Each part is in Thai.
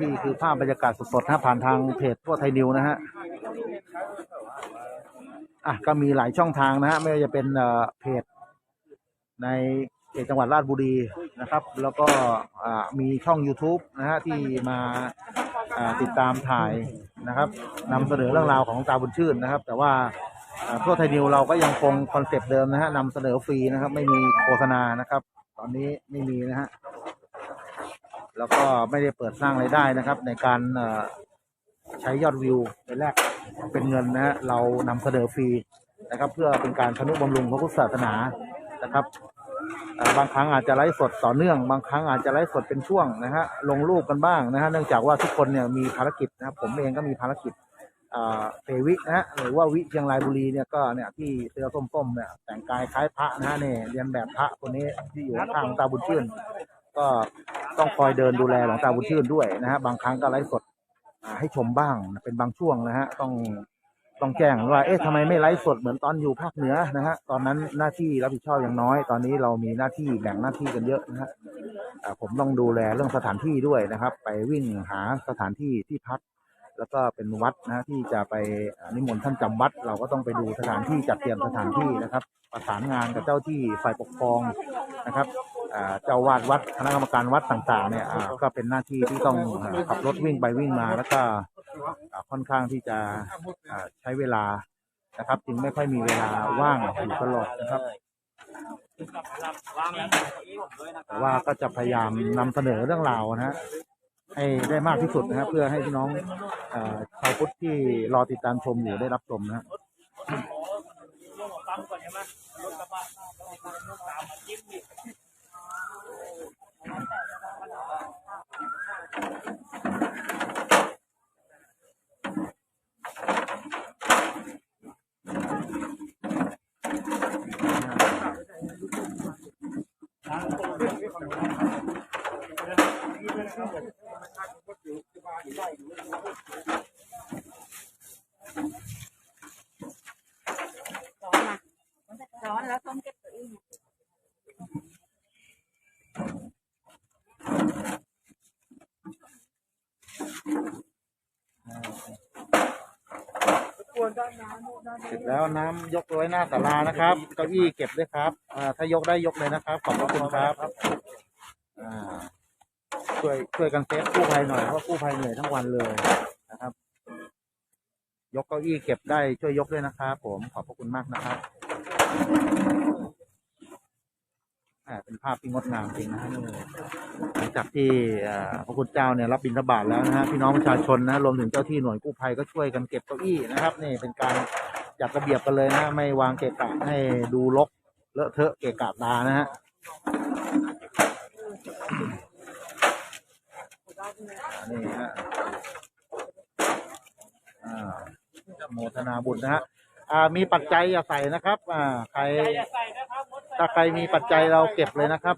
นี่คือภาพบรรยากาศสดๆนะผ่านทางเพจทั่วไทยนิวนะฮะอะก็มีหลายช่องทางนะฮะไม่ว่าจะเป็นเอ่อเพจในเขตจังหวัดราชบุรีนะครับ แล้วก็มีช่อง YouTube นะฮะที่มาติดตามถ่ายนะครับนำเสนอเรื่องราวของตาบุญชื่นนะครับ แต่ว่า ทั่วไทยนิวเราก็ยังคงคอนเซปต์เดิมนะฮะนำเสนอฟรีนะครับ ไม่มีโฆษณานะครับ ตอนนี้ไม่มีนะฮะแล้วก็ไม่ได้เปิดสร้างรายได้นะครับ ในการใช้ยอดวิวในแรกเป็นเงินนะฮะเรานำเสนอฟรีนะครับ เพื่อเป็นการทนุบำรุงพระพุทธศาสนานะครับบางครั้งอาจจะไลฟ์สดต่อเนื่อง บางครั้งอาจจะไลฟ์สดเป็นช่วงนะฮะลงรูปกันบ้างนะฮะเนื่องจากว่าทุกคนเนี่ยมีภารกิจนะครับผมเองก็มีภารกิจ เทวินะฮะหรือว่าวิเชียงรายบุรีเนี่ยก็เนี่ยที่เสื้อส้มๆเนี่ยแต่งกายคล้ายพระนะฮะเนี่ยเรียนแบบพระคนนี้ที่อยู่ข้างๆหลวงตาบุญชื่น ก็ต้องคอยเดินดูแลหลวงตาบุญชื่นด้วยนะฮะบางครั้งก็ไลฟ์สดให้ชมบ้างเป็นบางช่วงนะฮะต้องต้องแจ้งว่าเอ๊ะทำไมไม่ไลฟ์สดเหมือนตอนอยู่ภาคเหนือนะฮะตอนนั้นหน้าที่รับผิดชอบอย่างน้อย ตอนนี้เรามีหน้าที่แบ่งหน้าที่กันเยอะนะฮะผมต้องดูแลเรื่องสถานที่ด้วยนะครับ ไปวิ่งหาสถานที่ที่พัก แล้วก็เป็นวัดนะที่จะไปนิมนต์ท่านจำวัด เราก็ต้องไปดูสถานที่จัดเตรียมสถานที่นะครับ ประสานงานกับเจ้าที่ฝ่ายปกครองนะครับเจ้าวาดวัดคณะกรรมการวัดต่างๆเนี่ยก็เป็นหน้าที่ที่ต้องขับรถวิ่งไปวิ่งมาแล้วก็ค่อนข้างที่จะใช้เวลานะครับ จึงไม่ค่อยมีเวลาว่างอยู่ตลอดนะครับแต่ว่าก็จะพยายามนำเสนอเรื่องราวนะฮะ ให้ได้มากที่สุดนะครับเพื่อให้พี่น้องชาวพุทธที่รอติดตามชมอยู่ได้รับชมนะฮะร้อนนะร้อนแล้วต้อง เสร็จแล้วน้ำยกไว้หน้าศาลานะครับเก้าอี้เก็บด้วยครับอ่าถ้ายกได้ยกเลยนะครับ ขอบพระคุณครับอ่าช่วยช่วยกันเซฟกู้ภัยหน่อยเพราะกู้ภัยเหนื่อยทั้งวันเลยนะครับ ยกเก้าอี้เก็บได้ช่วยยกด้วยนะครับผมขอบพระคุณมากนะครับ เป็นภาพที่งดงามจริงนะฮะหลังจากที่พระคุณเจ้าเนี่ยรับบิณฑบาตแล้วนะฮะพี่น้องประชาชนนะรวมถึงเจ้าที่หน่วยกู้ภัยก็ช่วยกันเก็บเก้าอี้นะครับนี่เป็นการจัดระเบียบกันเลยนะไม่วางเกะกะให้ดูรกเลอะเทอะเกะกะตานะฮะนี่ฮะโมทนาบุญนะฮะมีปัจจัยอย่าใส่นะครับ อ่า ใคร ถ้าใครมีปัจจัยเราเก็บเลยนะครับ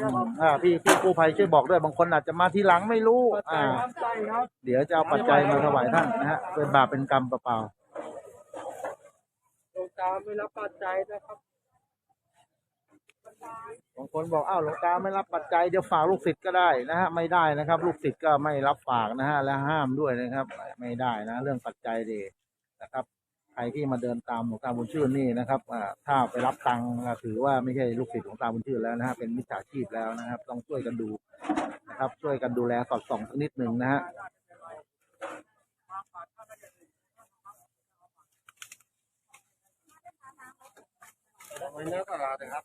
อืมอ่าพี่พี่กู้ภัยช่วยบอกด้วยบางคนอาจจะมาทีหลังไม่รู้ อ่า เดี๋ยวจะเอาปัจจัยมาถวายท่านนะฮะเป็นบาปเป็นกรรมเปล่าหลวงตาไม่รับปัจจัยนะครับๆบางคนบอกอ้าวหลวงตาไม่รับปัจจัยเดี๋ยวฝากลูกศิษย์ก็ได้นะฮะไม่ได้นะครับ ลูกศิษย์ก็ไม่รับฝากนะฮะและห้ามด้วยนะครับ ไม่ได้นะ เรื่องปัจจัยดีนะครับ ใครที่มาเดินตามหลวงตาบุญชื่นนี่นะครับอ่าถ้าไปรับตังค์อ่าถือว่าไม่ใช่ลูกศิษย์ของตาบุญชื่นแล้วนะฮะเป็นมิจฉาชีพแล้วนะครับ ต้องช่วยกันดูนะครับ ช่วยกันดูแลสอดส่องสักนิดหนึ่งนะฮะไว้เนื้อตลาดนะครับ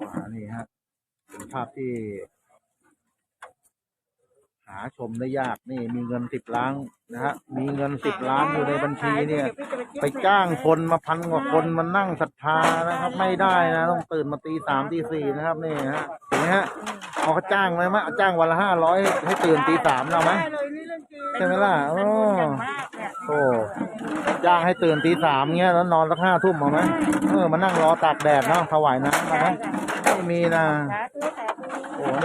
อ่านี่ฮะเป็นภาพที่หาชมได้ยากนี่มีเงินสิบล้านนะฮะมีเงินสิบล้านอยู่ในบัญชีเนี่ย ไปจ้างคนมาพันกว่าคนมานั่งศรัทธานะครับ ไม่ได้นะต้องตื่นมาตีสามตีสี่นะครับนี่ฮะเห็นไหมฮะเอาเขาจ้างไหมมะจ้างวันละห้าร้อยให้ตื่นตีสามเราไหมได้เลยนี่เรื่องจริงใช่ไหมล่ะโอ้อย่างมากเนี่ยโอ้จ้างให้ตื่นตีสามเงี้ยแล้วนอนสักห้าทุ่มเอาไหมเออมานั่งรอตากแดดเนาะถวายน้ำเอาไหมไม่มีนะสาธุสาธุโอ้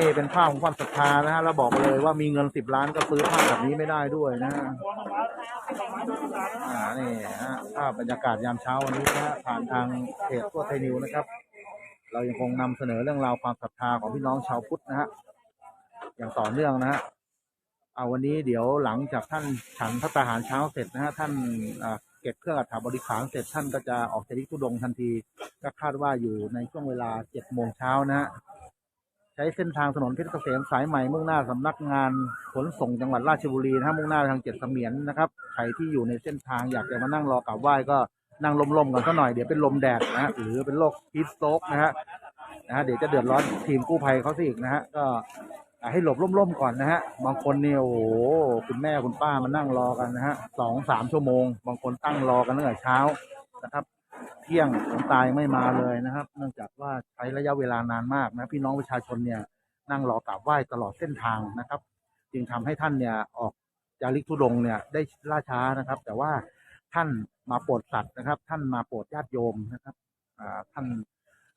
นี่เป็นภาพของความศรัทธานะฮะแล้วบอกเลยว่ามีเงินสิบล้านก็ซื้อภาพแบบนี้ไม่ได้ด้วยนะฮะอ่านี่ฮะภาพบรรยากาศยามเช้าวันนี้นะฮะผ่านทางเพจตัวไทยนิวนะครับ เรายังคงนำเสนอเรื่องราวความศรัทธาของพี่น้องชาวพุทธนะฮะอย่างต่อเนื่องนะฮะเอาวันนี้เดี๋ยวหลังจากท่านฉันพระตาหารเช้าเสร็จนะฮะท่านเก็บเครื่องอัฐบริขารเสร็จท่านก็จะออกจากนิทุดงทันที ก็คาดว่าอยู่ในช่วงเวลาเจ็ดโมงเช้านะฮะ ช้เส้นทางถนนเพชรเกษมสายใหม่มุ่งหน้าสำนักงานขนส่งจังหวัดราชบุรีนะฮะมุ่งหน้าทางเจ็ดเสมียนนะครับใครที่อยู่ในเส้นทางอยากจะมานั่งรอกราบไหว้ก็นั่งลมๆกันสักหน่อยเดี๋ยวเป็นลมแดดนะฮะหรือเป็นโรคฮีทสโตกนะฮะนะฮะเดี๋ยวจะเดือดร้อนทีมกู้ภัยเขาสิอีกนะฮะก็ให้หลบร่มๆก่อนนะฮะบางคนเนี่ยโอ้โหคุณแม่คุณป้ามานั่งรอกันนะฮะสองสามชั่วโมง บางคนตั้งรอกันตั้งแต่เช้านะครับ เที่ยงหลวงตายไม่มาเลยนะครับ เนื่องจากว่าใช้ระยะเวลานานมากนะพี่น้องประชาชนเนี่ยนั่งรอกราบไหว้ตลอดเส้นทางนะครับ จึงทำให้ท่านเนี่ยออกจาริกธุดงเนี่ยได้ล่าช้านะครับ แต่ว่าท่านมาโปรดสัตว์นะครับ ท่านมาโปรดญาติโยมนะครับอ่าท่าน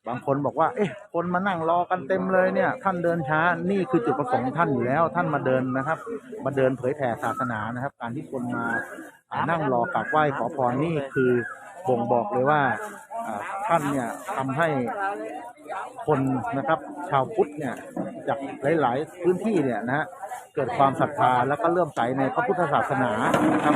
บางคนบอกว่า เอ๊ะ คนมานั่งรอกันเต็มเลยเนี่ย ท่านเดินช้า นี่คือจุดประสงค์ท่านอยู่แล้ว ท่านมาเดินนะครับ มาเดินเผยแผ่ศาสนานะครับ การที่คนมาอ่านั่งรอกราบไหว้ขอพรนี่คือ บ่งบอกเลยว่าท่านเนี่ยทำให้คนนะครับ ชาวพุทธเนี่ยจากหลาย ๆ พื้นที่เนี่ยนะฮะเกิดความศรัทธาแล้วก็เลื่อมใสในพระพุทธศาสนาครับ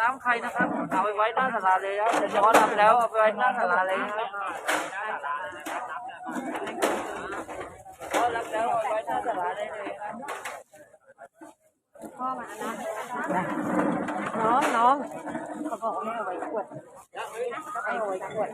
น้ำใครนะครับเอาไปไว้หน้าศาลาเลยครับเดี๋ยวย้อนรับแล้วเอาไปไว้หน้าศาลาเลยครับย้อนรับแล้วเอาไปไว้หน้าศาลาได้เลยครับพ่อมานะน้องน้องเขาบอกว่าให้เอาไว้ขวดให้เอาไว้ขวด